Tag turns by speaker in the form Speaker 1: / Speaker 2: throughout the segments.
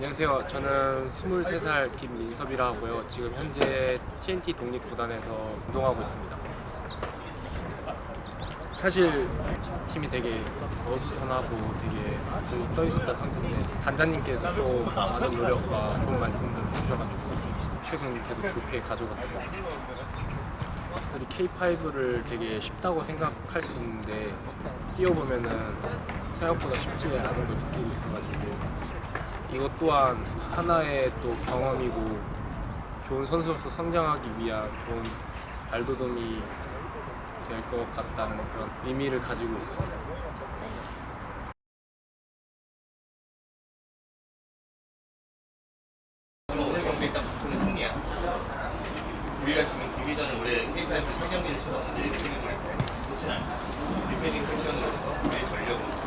Speaker 1: 안녕하세요. 저는 23살 김민섭이라 하고요. 지금 현재 TNT 독립구단에서 운동하고 있습니다. 사실 팀이 되게 어수선하고 되게 붕떠 있었던 상태인데 단장님께서 또 많은 노력과 좋은 말씀을 해주셔가지고 최근 계속 좋게 가져갔던 것 같아요. K5를 되게 쉽다고 생각할 수 있는데 뛰어보면은 생각보다 쉽지 않은 걸 느끼고 있어가지고 이것 또한 하나의 또 경험이고 좋은 선수로서 성장하기 위한 좋은 발돋움이 될 것 같다는 그런 의미를 가지고 있습니다.
Speaker 2: 오늘 경기 일단 바꾸는 승리야. 우리가 지금 디비전을 올해 K5에서 세 경기를 치렀는데 1승을 좋진 않지. 디페딩 섹션으로서 우리의 전력으로서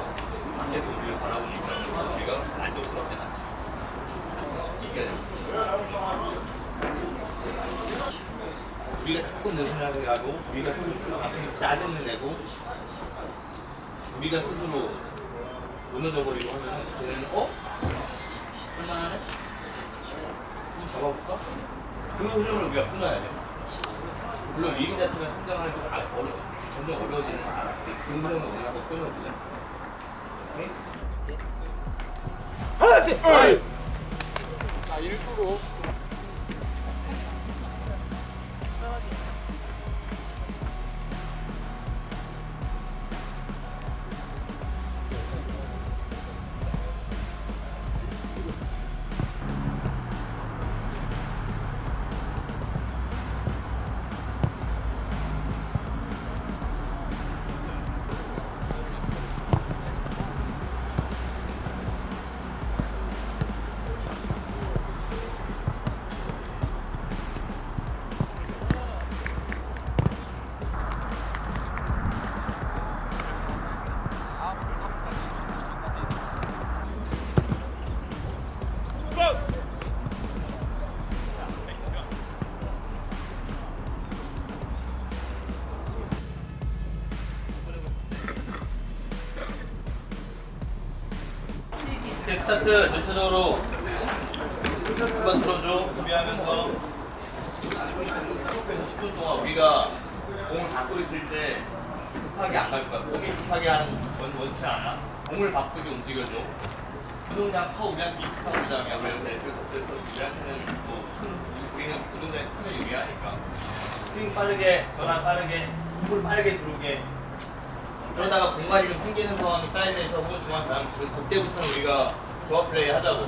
Speaker 2: 밖에서 우리를 바라보는 입장에서 우리가 만족스럽진 않지. 이게 우리가 조금 느슨하게 하고 우리가 스스로 짜증을 내고 우리가 스스로 무너져 버리고 하면 쟤네는 어? 할만하네? 한번 잡아볼까? 그 흐름을 우리가 끊어야 돼. 물론 리그 자체가 성장하면서 아, 어려, 점점 어려워지는 건 알아. 근데 그 흐름을 우리가 끊어보자. 오케이?
Speaker 1: 자, 일부 로
Speaker 2: 오케이, 스타트 전체적으로 후반 들어줘 준비하면서 10분 동안 우리가 공을 받고 있을 때 급하게 안 갈 거야. 공이 급하게 하는 건 원치 않아. 공을 바쁘게 움직여줘. 운동장 파 우리한테 익숙한 운동장이야. 그래서 그래서 우리한테는 뭐 큰, 우리는 운동장에 크면 유리하니까. 스윙 빠르게, 전환 빠르게, 볼 빠르게 들어오게. 그러다가 공간이 좀 생기는 상황이 사이드에서 혹은 중앙에서 나면 그- 그때부터는 우리가 조합 플레이 하자고.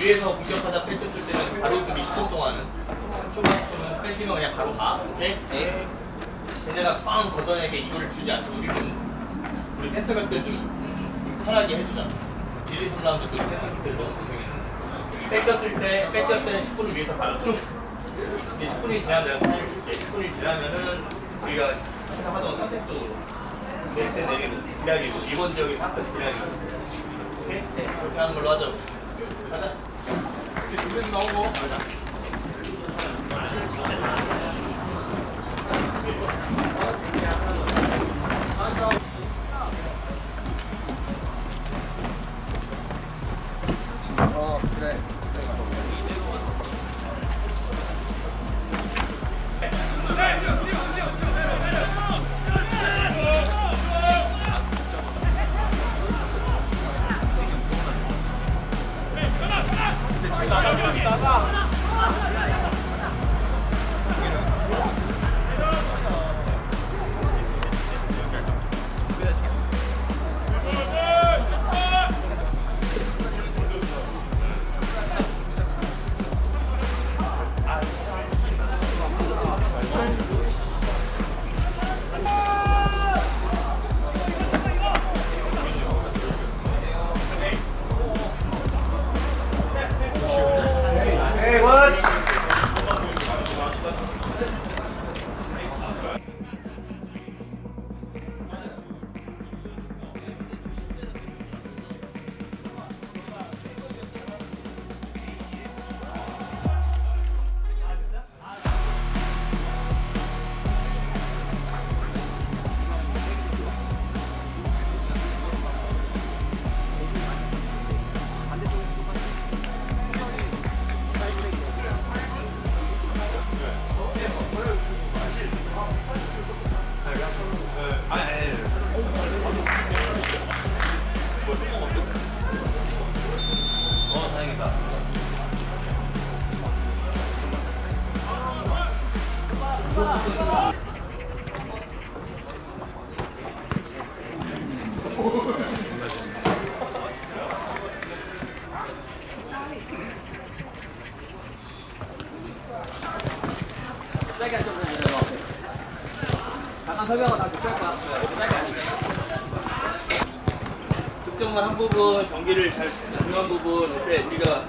Speaker 2: 위에서 공격하다 뺏겼을 때는 바로 수비 10분 동안은 초반 10분은 뺏기면 그냥 바로 가. 오케이? 네. 걔네가 빵 걷어내게 이거를 주지 않죠. 우리 좀 우리 센터백들 좀, 좀 편하게 해주자. 1, 2, 3라운드 그 센터백들 너무 고생했는데. 뺏겼을 때, 뺏겼을 때는 10분을 위해서 바로 쭉. 이제 10분이 지나면 내가 사인을 줄게. 10분이 지나면은 우리가 항상 하던 선택적으로 내릴 때 내리고 기다리고 이번 지역에서 앞에서 기다리고 오케이? 그렇게 하는 걸로 하자고 가자. 이제 준비해서 나오고. 가자
Speaker 3: 설명은 다 못할 거야. 짧게 아니까.
Speaker 2: 득점을 한 부분, 경기를 잘 중요한 부분, 그때 우리가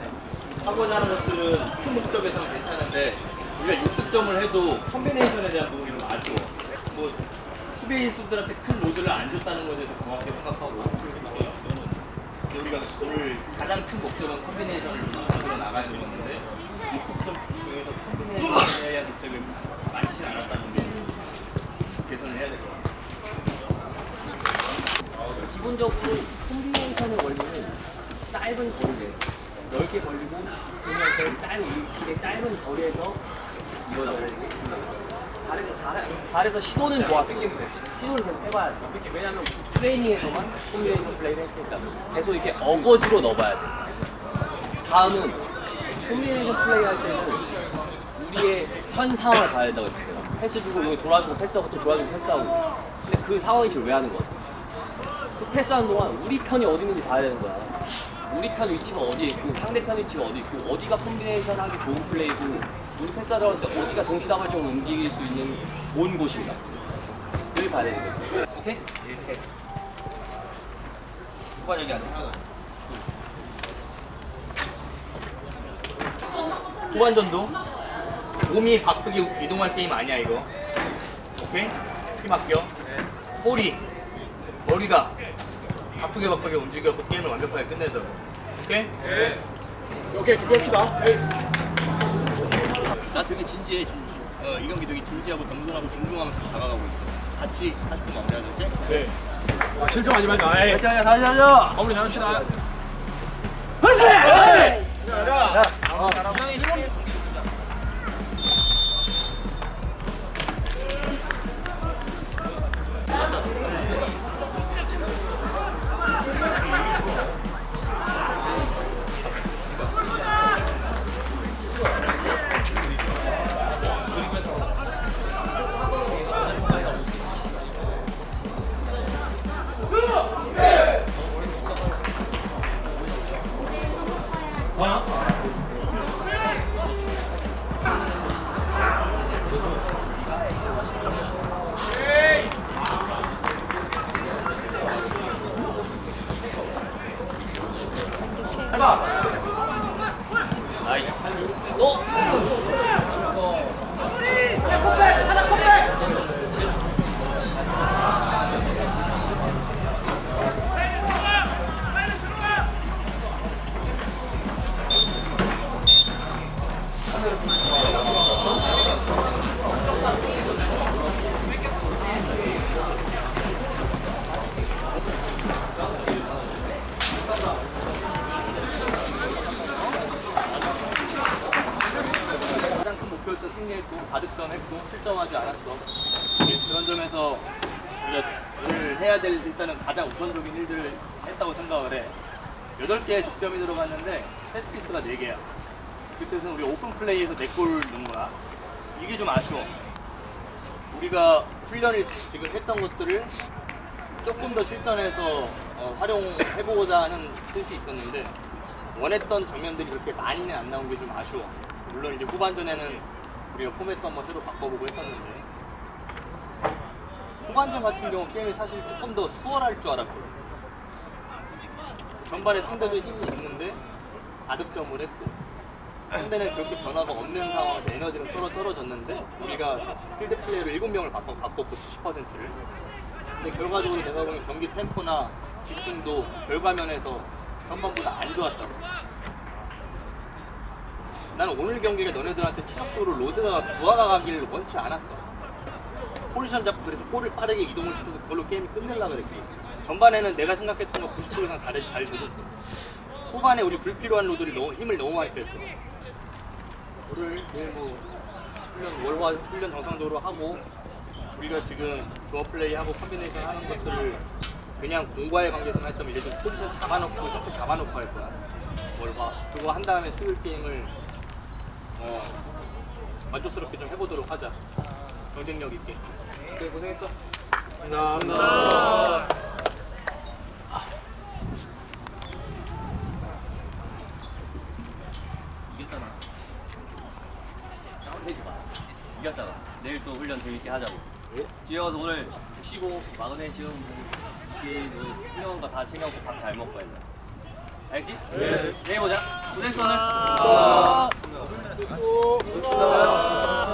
Speaker 2: 하고자 하는 것들은 큰 목적에서는 괜찮은데 우리가 6득점을 해도 컨비네이션에 대한 부분이 좀 아쉬워. 뭐 수비수들한테 큰 로드를 안 줬다는 것에 대해서 고맙게 생각하고 우리가 오늘 가장 큰 목적은 컨비네이션을 만들어 나가야 되는데 6득점 중에서 컨비네이션에 대한 득점이 많지 않았다는 게 개선을 해야 될 것 같아요.
Speaker 3: 기본적으로 콤비네이션의 원리는 짧은 거리를 넓게 벌리고 그냥 그 짧은 짧은 거리에서 콤비네이션. 잘해서 잘 잘해서 시도는 좋았어. 시도를 계속 해봐야 돼. 이렇게 왜냐면 트레이닝에서만 콤비네이션 플레이를 했으니까 계속 이렇게 어거지로 넣어봐야 돼. 다음은 콤비네이션 플레이 할 때는 우리의 현 상황을 봐야 된다고 했어요. 패스 주고 여기 돌아주고 패스하고 또 돌아주고 패스하고. 근데 그 상황이 지금 왜 하는 거야? 그 패스하는 동안 우리 편이 어디 있는지 봐야 되는 거야. 우리 편 위치가 어디에 있고 상대편 위치가 어디 있고 어디가 콤비네이션 하기 좋은 플레이고 우리 패스하러 갈때 어디가 동시다발적으로 움직일 수 있는 좋은 곳인가. 그걸 봐야 되는 거지. 오케이? 오케이.
Speaker 2: 습관적이 아니라 후반전도 몸이 바쁘게 이동할 게임 아니야 이거 오케이? 힘 아껴 꼬리 머리가 바쁘게 바쁘게 움직여서 게임을 완벽하게 끝내자 오케이?
Speaker 1: 오케이 준비합시다.
Speaker 2: 나 되게 진지해 진지 어, 이 경기 되게 진지하고 겸손하고 존중하면서 다가가고 있어 같이 40분 마무리하자 오케이?
Speaker 1: 네. 아, 실점 하지 말자.
Speaker 3: 다시 하자, 다시 하자.
Speaker 1: 마무리 잘합시다.
Speaker 3: 나이 스. 어?
Speaker 2: 가장 승리했고 바득점 했고 실점하지 않았어. 예, 그런 점에서 우리가 해야 될 일단은 가장 우선적인 일들을 했다고 생각을 해. 8개의 득점이 들어갔는데 세트피스가 4개야. 그 뜻은 우리 오픈 플레이에서 4골 넣은 거야. 이게 좀 아쉬워. 우리가 훈련을 지금 했던 것들을 조금 더 실전에서 어, 활용해보고자 하는 뜻이 있었는데 원했던 장면들이 그렇게 많이는 안 나온 게 좀 아쉬워. 물론 이제 후반전에는 우리가 포맷도 한번 새로 바꿔보고 했었는데. 후반전 같은 경우 게임이 사실 조금 더 수월할 줄 알았거든. 전반에 상대도 힘이 있는데 다득점을 했고 상대는 그렇게 변화가 없는 상황에서 에너지가 떨어, 떨어졌는데 우리가 필드 플레이로 7명을 바꿔, 바꿨고 70%를. 근데 결과적으로 내가 보기엔 경기 템포나 집중도 결과면에서 전반보다 안 좋았다고 나는 오늘 경기가 너네들한테 체력적으로 로드가 부하가 가기를 원치 않았어. 포지션 잡고 그래서 볼을 빠르게 이동을 시켜서 그걸로 게임이 끝내려고 그랬기 전반에는 내가 생각했던 거 90% 이상 잘, 잘 들었어. 후반에 우리 불필요한 로드를 너무 힘을 너무 많이 뺐어. 오늘 내일 뭐 훈련 월화 훈련 정상적으로 하고 우리가 지금 조합 플레이 하고 컨비네이션 하는 것들을 그냥 공과의 관계에서만 했다면 이제 좀 포지션 잡아놓고 셔츠 잡아놓고 할 거야. 월화 그거 한 다음에 수요일 게임을 어 만족스럽게 좀 해보도록 하자 경쟁력 있게 오케이 고생했어
Speaker 1: 감사합니다.
Speaker 3: 이겼잖아. 싸움 되지 마. 이겼잖아. 내일 또 훈련 재밌게 하자고. 집에 가서 오늘 쉬고 마그네슘, 기, 챙겨온 거다 챙겨갖고 밥 잘 먹고 했네. 알겠지? 네. 내일 보자. 고생했어 오늘.
Speaker 4: 수고. 수고.